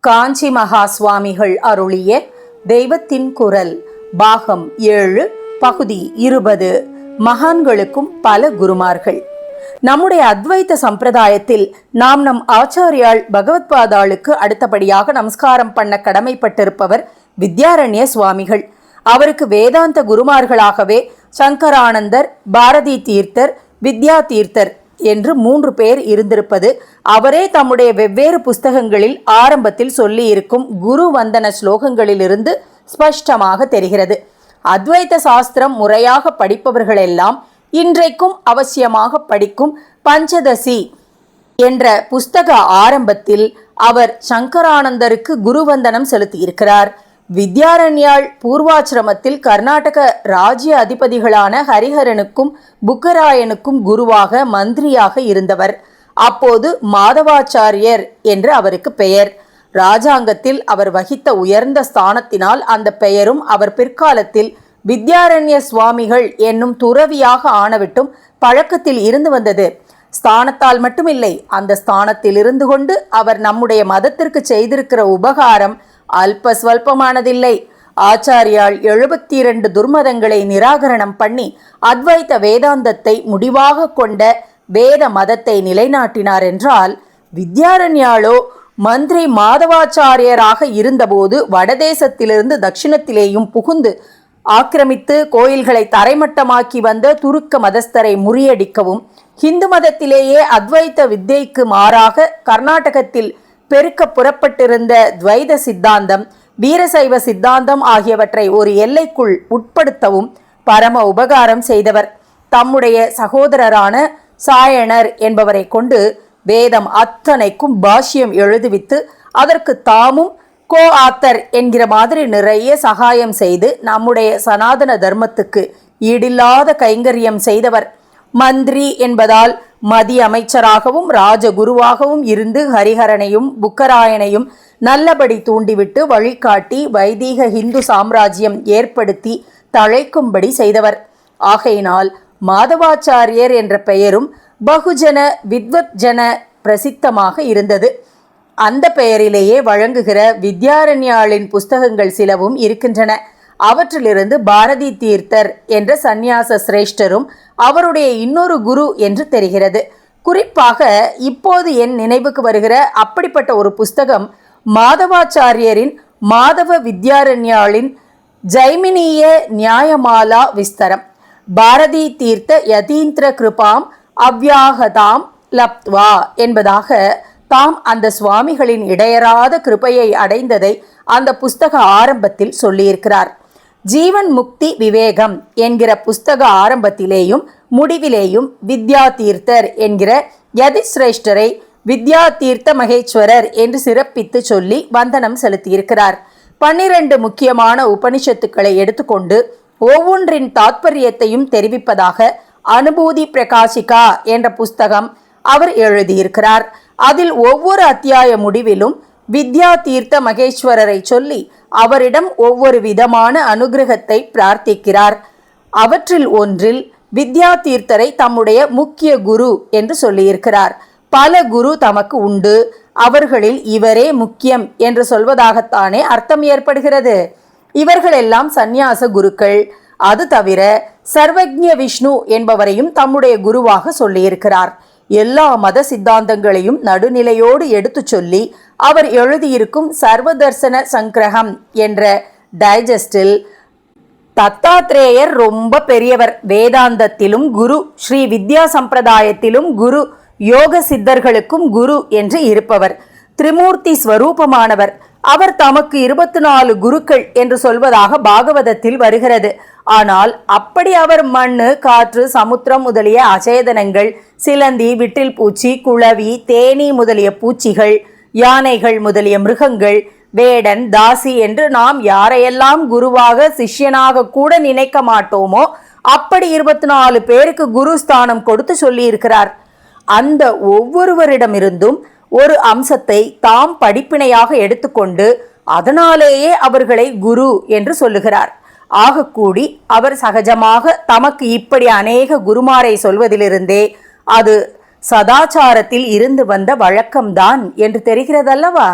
காஞ்சி மகா சுவாமிகள் அருளிய தெய்வத்தின் குரல் பாகம் ஏழு பகுதி இருபது. மகான்களுக்கும் பல குருமார்கள். நம்முடைய அத்வைத்த சம்பிரதாயத்தில் நாம் நம் ஆச்சாரியால் பகவத்பாதாளுக்கு அடுத்தபடியாக நமஸ்காரம் பண்ண கடமைப்பட்டிருப்பவர் வித்யாரண்ய சுவாமிகள். அவருக்கு வேதாந்த குருமார்களாகவே சங்கரானந்தர் பாரதி தீர்த்தர் வித்யா தீர்த்தர் என்று மூன்று பேர் இருந்திருப்பது அவரே தம்முடைய வெவ்வேறு புஸ்தகங்களில் ஆரம்பத்தில் சொல்லியிருக்கும் குரு வந்தன ஸ்லோகங்களிலிருந்து ஸ்பஷ்டமாக தெரிகிறது. அத்வைத சாஸ்திரம் முறையாக படிப்பவர்களெல்லாம் இன்றைக்கும் அவசியமாக படிக்கும் பஞ்சதசி என்ற புஸ்தக ஆரம்பத்தில் அவர் சங்கரானந்தருக்கு குருவந்தனம் செலுத்தியிருக்கிறார். வித்யாரண்யாள் பூர்வாசிரமத்தில் கர்நாடக ராஜ்ய அதிபதிகளான ஹரிஹரனுக்கும் புக்கராயனுக்கும் குருவாக மந்திரியாக இருந்தவர். அப்போது மாதவாச்சாரியர் என்று அவருக்கு பெயர். ராஜாங்கத்தில் அவர் வகித்த உயர்ந்த ஸ்தானத்தினால் அந்த பெயரும் அவர் பிற்காலத்தில் வித்யாரண்ய சுவாமிகள் என்னும் துறவியாக ஆனவிட்டும் பழக்கத்தில் இருந்து வந்தது. ஸ்தானத்தால் மட்டுமில்லை அந்த ஸ்தானத்தில் இருந்து கொண்டு அவர் நம்முடைய மதத்திற்கு செய்திருக்கிற உபகாரம் அல்ப ஸ்வல்பமானதில்லை. ஆச்சாரியால் எழுபத்தி இரண்டு துர்மதங்களை நிராகரணம் பண்ணி அத்வைத வேதாந்தத்தை முடிவாக கொண்ட வேத மதத்தை நிலைநாட்டினார் என்றால் வித்யாரண்யாளோ மந்திரி மாதவாச்சாரியராக இருந்தபோது வடதேசத்திலிருந்து தட்சிணத்திலேயும் புகுந்து ஆக்கிரமித்து கோயில்களை தரைமட்டமாக்கி வந்த துருக்க மதஸ்தரை முறியடிக்கவும் ஹிந்து மதத்திலேயே அத்வைத்த வித்தைக்கு மாறாக கர்நாடகத்தில் பெருக்க புறப்பட்டிருந்த துவைத சித்தாந்தம் வீரசைவ சித்தாந்தம் ஆகியவற்றை ஒரு எல்லைக்குள் உட்படுத்தவும் பரம உபகாரம் செய்தவர். தம்முடைய சகோதரரான சாயணர் என்பவரை கொண்டு வேதம் அத்தனைக்கும் பாஷ்யம் எழுதுவித்து அதற்கு தாமும் கோ ஆத்தர் என்கிற மாதிரி நிறைய சகாயம் செய்து நம்முடைய சனாதன தர்மத்துக்கு ஈடில்லாத கைங்கரியம் செய்தவர். மந்திரி என்பதால் மதி அமைச்சராகவும் ராஜகுருவாகவும் இருந்து ஹரிஹரனையும் புக்கராயனையும் நல்லபடி தூண்டிவிட்டு வழிகாட்டி வைதீக இந்து சாம்ராஜ்யம் ஏற்படுத்தி தழைக்கும்படி செய்தவர். ஆகையினால் மாதவாச்சாரியர் என்ற பெயரும் பகுஜன வித்வத் ஜன பிரசித்தமாக இருந்தது. அந்த பெயரிலேயே வழங்குகிற வித்யாரண்யாளின் புஸ்தகங்கள் சிலவும் இருக்கின்றன. அவற்றிலிருந்து பாரதி தீர்த்தர் என்ற சந்நியாச சிரேஷ்டரும் அவருடைய இன்னொரு குரு என்று தெரிகிறது. குறிப்பாக இப்போது என் நினைவுக்கு வருகிற அப்படிப்பட்ட ஒரு புஸ்தகம் மாதவாச்சாரியரின் மாதவ வித்யாரண்யாளின் ஜைமினிய நியாயமாலா விஸ்தரம். பாரதி தீர்த்த யதீந்திர கிருபாம் அவ்யாகதாம் லப்த்வா என்பதாக தாம் அந்த சுவாமிகளின் இடையராத கிருபையை அடைந்ததை அந்த புஸ்தக ஆரம்பத்தில் சொல்லியிருக்கிறார். ஜீவன் முக்தி விவேகம் என்கிற புஸ்தக ஆரம்பத்திலேயும் முடிவிலேயும் வித்யா தீர்த்தர் என்கிற யதிசிரேஷ்டரை வித்யா தீர்த்த மகேஸ்வரர் என்று சிறப்பித்து சொல்லி வந்தனம் செலுத்தியிருக்கிறார். பன்னிரண்டு முக்கியமான உபனிஷத்துக்களை எடுத்துக்கொண்டு ஒவ்வொன்றின் தாத்பரியத்தையும் தெரிவிப்பதாக அனுபூதி பிரகாசிகா என்ற புஸ்தகம் அவர் எழுதியிருக்கிறார். அதில் ஒவ்வொரு அத்தியாய முடிவிலும் வித்யா தீர்த்த மகேஸ்வரரை சொல்லி அவரிடம் ஒவ்வொரு விதமான அனுகிரகத்தை பிரார்த்திக்கிறார். அவற்றில் ஒன்றில் வித்யா தீர்த்தரை தம்முடைய முக்கிய குரு என்று சொல்லியிருக்கிறார். பல குரு தமக்கு உண்டு. அவர்களில் இவரே முக்கியம் என்று சொல்வதாகத்தானே அர்த்தம் ஏற்படுகிறது. இவர்களெல்லாம் சந்நியாச குருக்கள். அது தவிர சர்வஜ்ஞ விஷ்ணு என்பவரையும் தம்முடைய குருவாக சொல்லியிருக்கிறார். எல்லா மத சித்தாந்தங்களையும் நடுநிலையோடு எடுத்துச் சொல்லி அவர் எழுதியிருக்கும் சர்வதர்சன சங்கிரகம் என்ற டைஜஸ்டில் தத்தாத்ரேயர் ரொம்ப பெரியவர். வேதாந்தத்திலும் குரு ஸ்ரீ வித்யா சம்பிரதாயத்திலும் குரு யோக சித்தர்களுக்கும் குரு என்று இருப்பவர். திரிமூர்த்தி ஸ்வரூபமானவர். அவர் தமக்கு இருபத்தி நாலு குருக்கள் என்று சொல்வதாக பாகவதத்தில் வருகிறது. ஆனால் அப்படி அவர் மண்ணு காற்று சமுத்திரம் முதலிய அச்சேதனங்கள் சிலந்தி விட்டில் பூச்சி குளவி தேனி முதலிய பூச்சிகள் யானைகள் முதலிய மிருகங்கள் வேடன் தாசி என்று நாம் யாரையெல்லாம் குருவாக சிஷ்யனாக கூட நினைக்க மாட்டோமோ அப்படி இருபத்தி நாலு பேருக்கு குரு ஸ்தானம் கொடுத்து சொல்லியிருக்கிறார். அந்த ஒவ்வொருவரிடமிருந்தும் ஒரு அம்சத்தை தாம் படிப்பினையாக எடுத்துக்கொண்டு அதனாலேயே அவர்களை குரு என்று சொல்லுகிறார். ஆகக்கூடி அவர் சகஜமாக தமக்கு இப்படி அநேக குருமாரை சொல்வதிலிருந்தே அது சதாச்சாரத்தில் இருந்து வந்த வழக்கம்தான் என்று தெரிகிறதல்லவா?